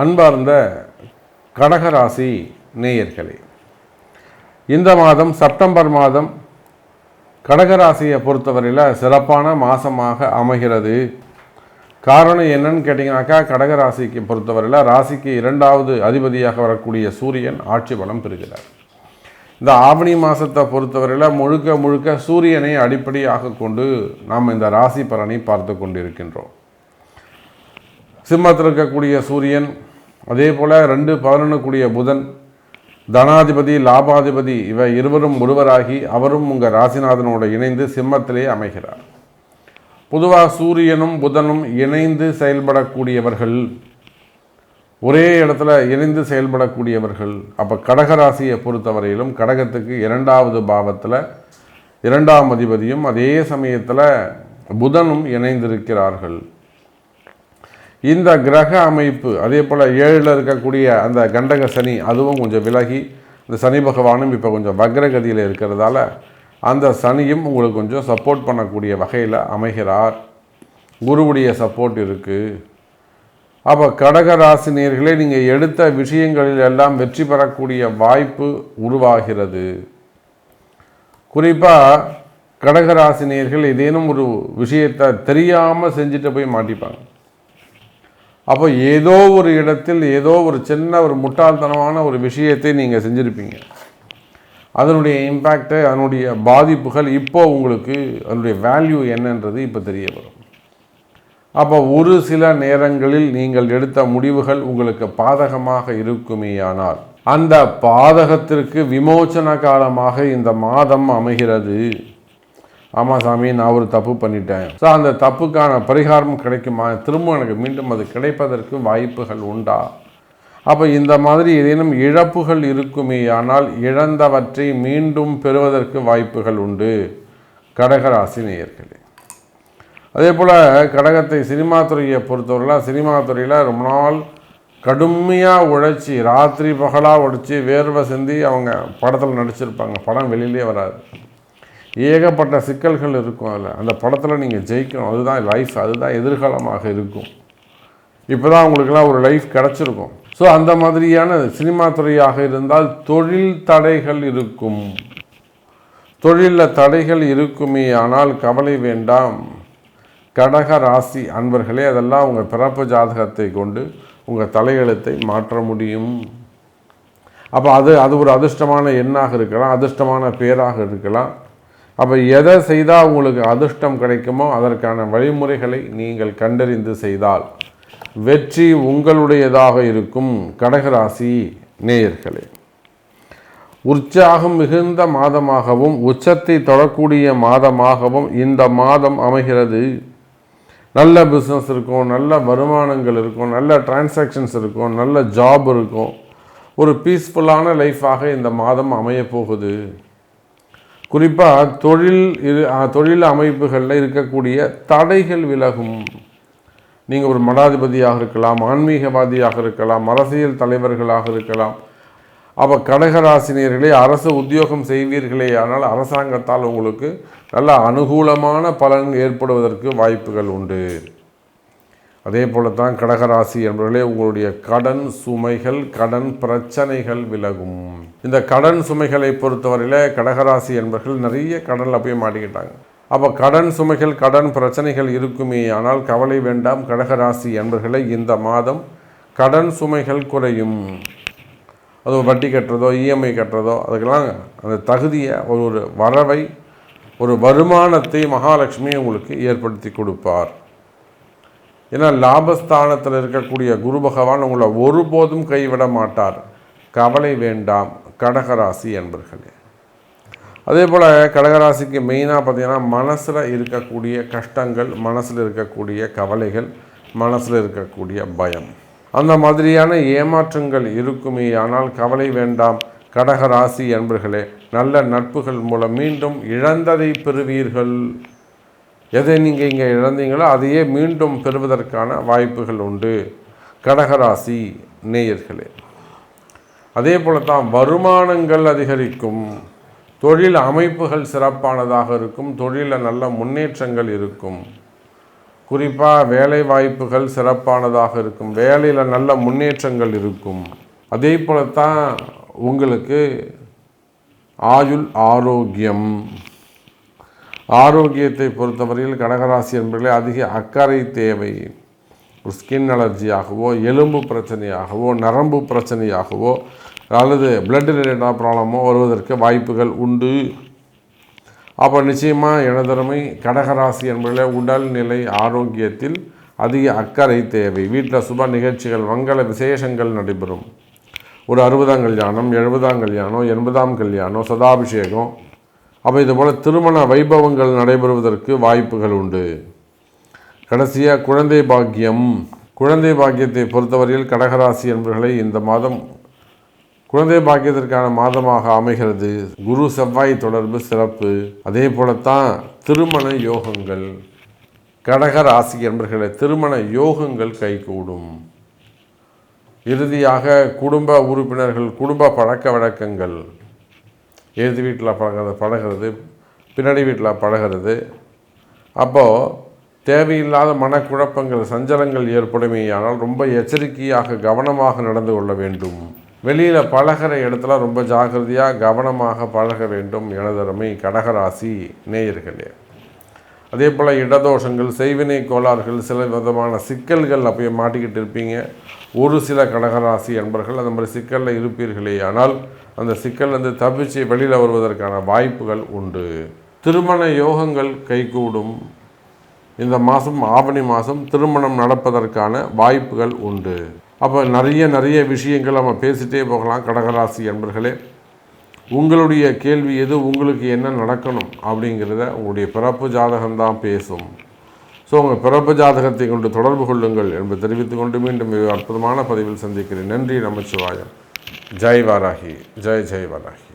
அன்பார்ந்த கடகராசி நேயர்களே இந்த மாதம் செப்டம்பர் மாதம் கடகராசியை பொறுத்தவரையில் சிறப்பான மாதமாக அமைகிறது. காரணம் என்னன்னு கேட்டிங்கனாக்கா கடகராசிக்கு பொறுத்தவரையில் ராசிக்கு இரண்டாவது அதிபதியாக வரக்கூடிய சூரியன் ஆட்சி பலம் பெறுகிறார். இந்த ஆவணி மாதத்தை பொறுத்தவரையில் முழுக்க முழுக்க சூரியனை அடிப்படையாக கொண்டு நாம் இந்த ராசி பலனை பார்த்து கொண்டிருக்கின்றோம். சிம்மத்தில் இருக்கக்கூடிய சூரியன் அதே போல் ரெண்டு பதினொன்று கூடிய புதன் தனாதிபதி லாபாதிபதி இவை இருவரும் ஒருவராகி அவரும் உங்கள் ராசிநாதனோடு இணைந்து சிம்மத்திலே அமைகிறார். பொதுவாக சூரியனும் புதனும் இணைந்து செயல்படக்கூடியவர்கள் ஒரே இடத்துல இணைந்து செயல்படக்கூடியவர்கள். அப்போ கடகராசியை பொறுத்தவரையிலும் கடகத்துக்கு இரண்டாவது பாவத்தில் இரண்டாம் அதிபதியும் அதே சமயத்தில் புதனும் இணைந்திருக்கிறார்கள். இந்த கிரக அமைப்பு அதே போல் ஏழில் இருக்கக்கூடிய அந்த கண்டக சனி அதுவும் கொஞ்சம் விலகி இந்த சனி பகவானும் இப்போ கொஞ்சம் வக்ரகதியில் இருக்கிறதால அந்த சனியும் உங்களுக்கு கொஞ்சம் சப்போர்ட் பண்ணக்கூடிய வகையில் அமைகிறார். குருவுடைய சப்போர்ட் இருக்குது அப்போ கடக ராசினியர்களே நீங்கள் எடுத்த விஷயங்களில் எல்லாம் வெற்றி பெறக்கூடிய வாய்ப்பு உருவாகிறது. குறிப்பாக கடகராசினியர்கள் ஏதேனும் ஒரு விஷயத்தை தெரியாமல் செஞ்சுட்டு போய் மாட்டிப்பாங்க. அப்போ ஏதோ ஒரு இடத்தில் ஏதோ ஒரு சின்ன ஒரு முட்டாள்தனமான ஒரு விஷயத்தை நீங்கள் செஞ்சுருப்பீங்க. அதனுடைய இம்பேக்டு அதனுடைய பாதிப்புகள் இப்போ உங்களுக்கு அதனுடைய வேல்யூ என்னன்றது இப்போ தெரிய வரும். அப்போ ஒரு சில நேரங்களில் நீங்கள் எடுத்த முடிவுகள் உங்களுக்கு பாதகமாக இருக்குமேயானால் அந்த பாதகத்திற்கு விமோச்சன காலமாக இந்த மாதம் அமைகிறது. ஆமாம் சாமி நான் ஒரு தப்பு பண்ணிட்டேன். ஸோ அந்த தப்புக்கான பரிகாரம் கிடைக்குமா? திரும்ப எனக்கு மீண்டும் அது கிடைப்பதற்கு வாய்ப்புகள் உண்டா? அப்போ இந்த மாதிரி ஏதேனும் இழப்புகள் இருக்குமே ஆனால் இழந்தவற்றை மீண்டும் பெறுவதற்கு வாய்ப்புகள் உண்டு. கடகராசி நேயர்களே. அதே போல் கடகத்தை சினிமா துறையை பொறுத்தவரையில் சினிமா துறையில் ரொம்ப நாள் கடுமையாக உழைச்சி ராத்திரி பகலாக உழைச்சி வேர்வை சிந்தி அவங்க படத்தில் நடிச்சிருப்பாங்க. படம் வெளியிலே வராது. ஏகப்பட்ட சிக்கல்கள் இருக்கும் அதில். அந்த படத்தில் நீங்கள் ஜெயிக்கணும். அதுதான் லைஃப் அதுதான் எதிர்காலமாக இருக்கும். இப்போ தான் உங்களுக்கெல்லாம் ஒரு லைஃப் கிடச்சிருக்கும். ஸோ அந்த மாதிரியான சினிமா துறையாக இருந்தால் தொழில் தடைகள் இருக்கும். தொழிலில் தடைகள் இருக்குமே ஆனால் கவலை வேண்டாம். கடக ராசி அன்பர்களே அதெல்லாம் உங்கள் பிறப்பு ஜாதகத்தை கொண்டு உங்கள் தலையெழுத்தை மாற்ற முடியும். அப்போ அது அது ஒரு அதிர்ஷ்டமான எண்ணாக இருக்கலாம் அதிர்ஷ்டமான பேராக இருக்கலாம். அப்போ எதை செய்தால் உங்களுக்கு அதிர்ஷ்டம் கிடைக்குமோ அதற்கான வழிமுறைகளை நீங்கள் கண்டறிந்து செய்தால் வெற்றி உங்களுடையதாக இருக்கும் கடகராசி நேயர்களே. உற்சாகம் மிகுந்த மாதமாகவும் உச்சத்தை தொடக்கூடிய மாதமாகவும் இந்த மாதம் அமைகிறது. நல்ல பிஸ்னஸ் இருக்கும் நல்ல வருமானங்கள் இருக்கும் நல்ல டிரான்சாக்ஷன்ஸ் இருக்கும் நல்ல ஜாப் இருக்கும். ஒரு பீஸ்ஃபுல்லான லைஃபாக இந்த மாதம் அமையப் போகுது குறிப்பாக தொழில் இரு தொழில் அமைப்புகளில் இருக்கக்கூடிய தடைகள் விலகும். நீங்கள் ஒரு மடாதிபதியாக இருக்கலாம் ஆன்மீகவாதியாக இருக்கலாம் அரசியல் தலைவர்களாக இருக்கலாம். அப்போ கடகராசினியர்களே அரசு உத்தியோகம் செய்வீர்களே ஆனால் அரசாங்கத்தால் உங்களுக்கு நல்ல அனுகூலமான பலன் ஏற்படுவதற்கு வாய்ப்புகள் உண்டு. அதே போல தான் கடகராசி என்பவர்களே உங்களுடைய கடன் சுமைகள் கடன் பிரச்சனைகள் விலகும். இந்த கடன் சுமைகளை பொறுத்தவரையில் கடகராசி என்பவர்கள் நிறைய கடனில் போய் மாட்டிக்கிட்டாங்க. அப்போ கடன் சுமைகள் கடன் பிரச்சனைகள் இருக்குமே ஆனால் கவலை வேண்டாம் கடகராசி என்பவர்களை இந்த மாதம் கடன் சுமைகள் குறையும். அது வட்டி கட்டுறதோ இஎம்ஐ கட்டுறதோ அதுக்கெல்லாம் அந்த தகுதியை ஒரு ஒரு வரவை ஒரு வருமானத்தை மகாலட்சுமி உங்களுக்கு ஏற்படுத்தி கொடுப்பார். ஏன்னா லாபஸ்தானத்தில் இருக்கக்கூடிய குரு பகவான் உங்களை ஒருபோதும் கைவிட மாட்டார். கவலை வேண்டாம். கடகராசி என்பர்களே. அதே போல் கடகராசிக்கு மெயினாக பார்த்தீங்கன்னா மனசில் இருக்கக்கூடிய கஷ்டங்கள் மனசில் இருக்கக்கூடிய கவலைகள் மனசில் இருக்கக்கூடிய பயம். அந்த மாதிரியான ஏமாற்றங்கள் இருக்குமே ஆனால் கவலை வேண்டாம். கடகராசி என்பர்களே நல்ல நட்புகள் மூலம் மீண்டும் இழந்ததை பெறுவீர்கள். எதை நீங்கள் இங்கே இழந்தீங்களோ அதையே மீண்டும் பெறுவதற்கான வாய்ப்புகள் உண்டு. கடகராசி நேயர்களே அதே போல தான் வருமானங்கள் அதிகரிக்கும் தொழில் அமைப்புகள் சிறப்பானதாக இருக்கும் தொழிலில் நல்ல முன்னேற்றங்கள் இருக்கும். குறிப்பாக வேலை வாய்ப்புகள் சிறப்பானதாக இருக்கும் வேலையில் நல்ல முன்னேற்றங்கள் இருக்கும். அதே போலத்தான் உங்களுக்கு ஆயுள் ஆரோக்கியம் ஆரோக்கியத்தை பொறுத்தவரையில் கடகராசி என்பதிலே அதிக அக்கறை தேவை. ஒரு ஸ்கின் அலர்ஜியாகவோ எலும்பு பிரச்சனையாகவோ நரம்பு பிரச்சனையாகவோ அல்லது பிளட் ரிலேட்டடாக ப்ராப்ளமோ வருவதற்கு வாய்ப்புகள் உண்டு. அப்போ நிச்சயமாக எனதருமை கடகராசி என்பதில் உடல்நிலை ஆரோக்கியத்தில் அதிக அக்கறை தேவை. வீட்டில் சுப நிகழ்ச்சிகள் மங்கள விசேஷங்கள் நடைபெறும். ஒரு அறுபதாம் கல்யாணம் எழுபதாம் கல்யாணம் எண்பதாம் கல்யாணம் சதாபிஷேகம் அப்போ இதுபோல் திருமண வைபவங்கள் நடைபெறுவதற்கு வாய்ப்புகள் உண்டு. கடைசியாக குழந்தை பாக்கியம். குழந்தை பாக்கியத்தை பொறுத்தவரையில் கடகராசி என்பவர்களை இந்த மாதம் குழந்தை பாக்கியத்திற்கான மாதமாக அமைகிறது. குரு செவ்வாய் தொடர்பு சிறப்பு. அதே போலத்தான் திருமண யோகங்கள். கடக ராசி என்பர்களை திருமண யோகங்கள் கைகூடும். இறுதியாக குடும்ப உறுப்பினர்கள் குடும்ப பழக்க வழக்கங்கள். எழுது வீட்டில் பழகிறது பழகிறது பின்னாடி வீட்டில் பழகிறது. அப்போது தேவையில்லாத மனக்குழப்பங்கள் சஞ்சலங்கள் ஏற்படுமேயானால் ரொம்ப எச்சரிக்கையாக கவனமாக நடந்து கொள்ள வேண்டும். வெளியில் பழகிற இடத்துல ரொம்ப ஜாக்கிரதையாக கவனமாக பழக வேண்டும் எனதருமை கடகராசி நேயர்களே. அதே போல் இடதோஷங்கள் செய்வினை கோளாறுகள் சில விதமான சிக்கல்கள் அப்போ மாட்டிக்கிட்டு இருப்பீங்க. ஒரு சில கடகராசி என்பர்கள் அந்த மாதிரி சிக்கலில் இருப்பீர்களே. ஆனால் அந்த சிக்கல்லேருந்து தப்பிச்சு வெளியில் வருவதற்கான வாய்ப்புகள் உண்டு. திருமண யோகங்கள் கைகூடும். இந்த மாதம் ஆவணி மாதம் திருமணம் நடப்பதற்கான வாய்ப்புகள் உண்டு. அப்போ நிறைய நிறைய விஷயங்கள் நம்ம பேசிகிட்டே போகலாம் கடகராசி என்பர்களே உங்களுடைய கேள்வி எது உங்களுக்கு என்ன நடக்கணும் அப்படிங்கிறத உங்களுடைய பிறப்பு ஜாதகம்தான் பேசும். ஸோ உங்கள் பிறப்பு ஜாதகத்தை கொண்டு தொடர்பு கொள்ளுங்கள் என்பதை தெரிவித்துக் கொண்டு மீண்டும் அற்புதமான பதிவில் சந்திக்கிறேன். நன்றி நமச்சிவாயம். जय वाराही जय जय वाराही।